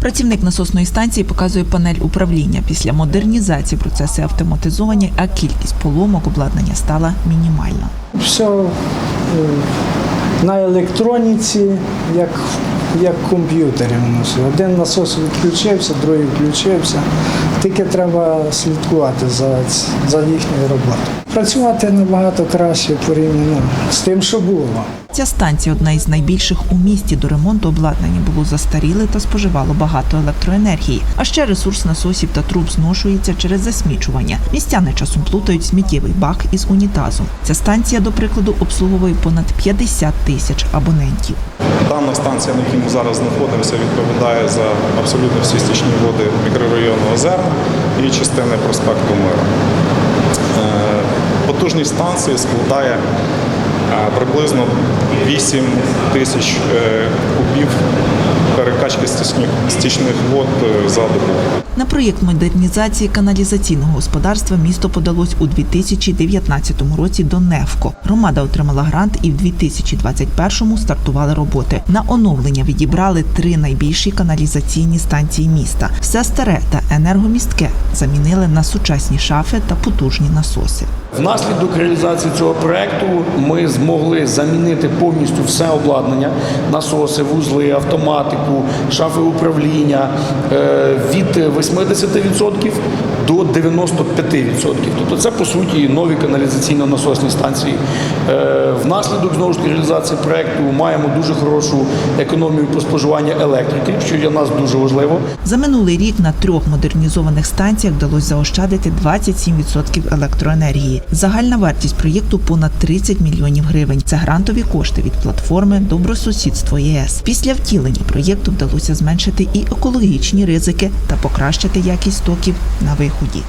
Працівник насосної станції показує панель управління. Після модернізації процеси автоматизовані, а кількість поломок обладнання стала мінімальна. Все е, на електроніці, як, як комп'ютері воно все. Один насос відключився, другий включився. Тільки треба слідкувати за, за їхньою роботою. Працювати набагато краще порівняно з тим, що було. Ця станція одна із найбільших у місті. До ремонту обладнання було застаріле та споживало багато електроенергії. А ще ресурс насосів та труб зношується через засмічування. Містяни часом плутають сміттєвий бак із унітазом. Ця станція, до прикладу, обслуговує понад 50 тисяч абонентів. Дана станція, на якій ми зараз знаходимося, відповідає за абсолютно всі стічні води мікрорайону Озерна і частини проспекту Мира. Е, Потужність станції складає приблизно 8 тисяч е, кубів перекачки стічних, вод е, за добу. На проєкт модернізації каналізаційного господарства місто подалось у 2019 році до НЕФКО. Громада отримала грант і в 2021-му стартували роботи. На оновлення відібрали три найбільші каналізаційні станції міста. Все старе та енергомістке замінили на сучасні шафи та потужні насоси. Внаслідок реалізації цього проекту ми змогли замінити повністю все обладнання, насоси, вузли, автоматику, шафи управління е, від 80% до 95%. Тобто це по суті нові каналізаційно-насосні станції. Внаслідок знову ж таки реалізації проекту маємо дуже хорошу економію по споживанню електрики, що для нас дуже важливо. За минулий рік на трьох модернізованих станціях вдалося заощадити 27% електроенергії. Загальна вартість проєкту понад 30 мільйонів гривень. Це грантові кошти від платформи Добросусідство ЄС. Після втілення проєкту вдалося зменшити і екологічні ризики та покращити якість стоків на виході.